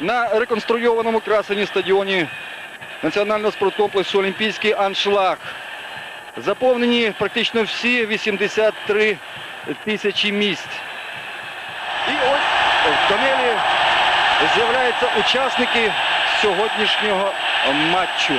на реконструйованому красені стадіоні Національного спорткомплексу Олімпійський аншлаг. Заповнені практично всі 83 тисячі місць. І ось в тонелі з'являються учасники сьогоднішнього матчу.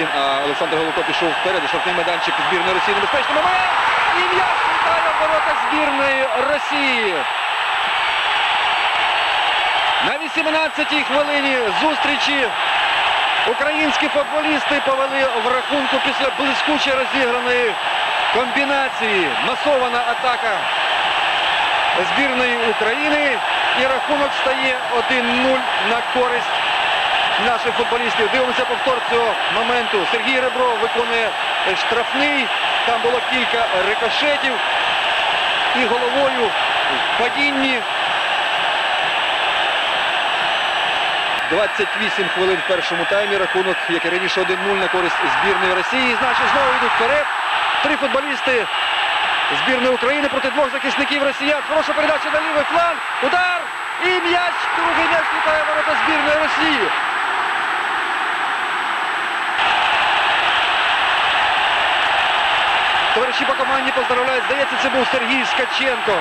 Володимир а Олександр Голубко пішов вперед. Штрафний майданчик збірної Росії. Небезпечний момент. І м'яч літає в ворота збірної Росії. На 18-й хвилині зустрічі українські футболісти повели в рахунку після блискуче розіграної комбінації. Масована атака збірної України. І рахунок стає 1-0 на користь наших футболістів. Дивимося повтор цього моменту. Сергій Ребров виконує е, штрафний. Там було кілька рикошетів. І головою в падінні. 28 хвилин в першому таймі. Рахунок, як і раніше, 1-0 на користь збірної Росії. Значить, знову йдуть вперед. Три футболісти збірної України проти двох захисників росіян. Хороша передача на лівий фланг. Удар! І м'яч. Другий м'яч літає ворота збірної Росії. Товариші по команді поздравляють. Здається, це був Сергій Скаченко.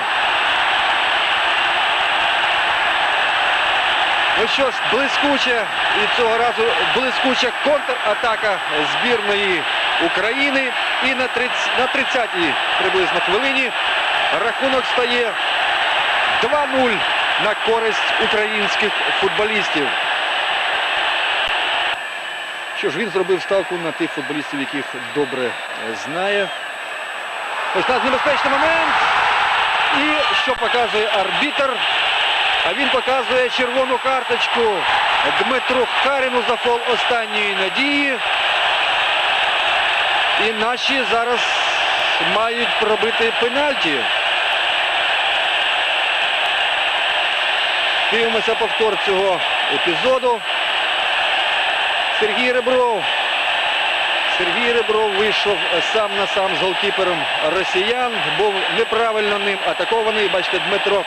Ну що ж, блискуча і цього разу блискуча контратака збірної України. І на 30 на 30-й приблизно хвилині рахунок стає 2-0 на користь українських футболістів. Що ж, він зробив ставку на тих футболістів, яких добре е, знає. Ось нас небезпечний момент. І що показує арбітр? А він показує червону карточку Дмитру Харіну за фол останньої надії. І наші зараз мають пробити пенальті. Дивимося повтор цього епізоду. Сергій Ребров. Сергій Ребров вийшов сам на сам з голкіпером росіян. Був неправильно ним атакований. Бачите, Дмитро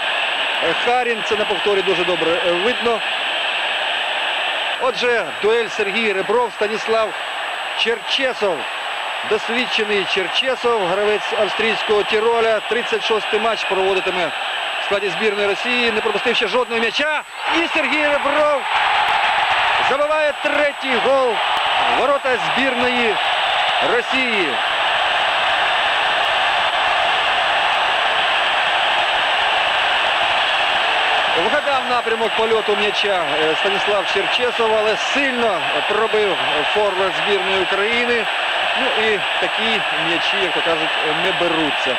Харін. Це на повторі дуже добре е, видно. Отже, дуель Сергій Ребров, Станіслав Черчесов. Досвідчений Черчесов, гравець австрійського Тіроля. 36-й матч проводитиме в складі збірної Росії. Не пропустив ще жодного м'яча. І Сергій Ребров забиває третій гол ворота збірної Росії. Вгадав напрямок польоту м'яча е, Станіслав Черчесов, але сильно пробив форвард збірної України. Ну і такі м'ячі, як то кажуть, не беруться.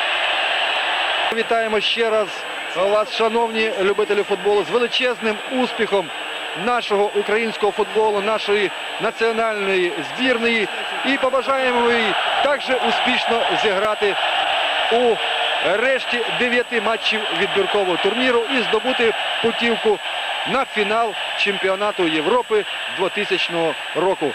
Вітаємо ще раз вас, шановні любителі футболу, з величезним успіхом нашого українського футболу, нашої національної збірної. І побажаємо їй також успішно зіграти у решті дев'яти матчів відбіркового турніру і здобути путівку на фінал чемпіонату Європи 2000 року.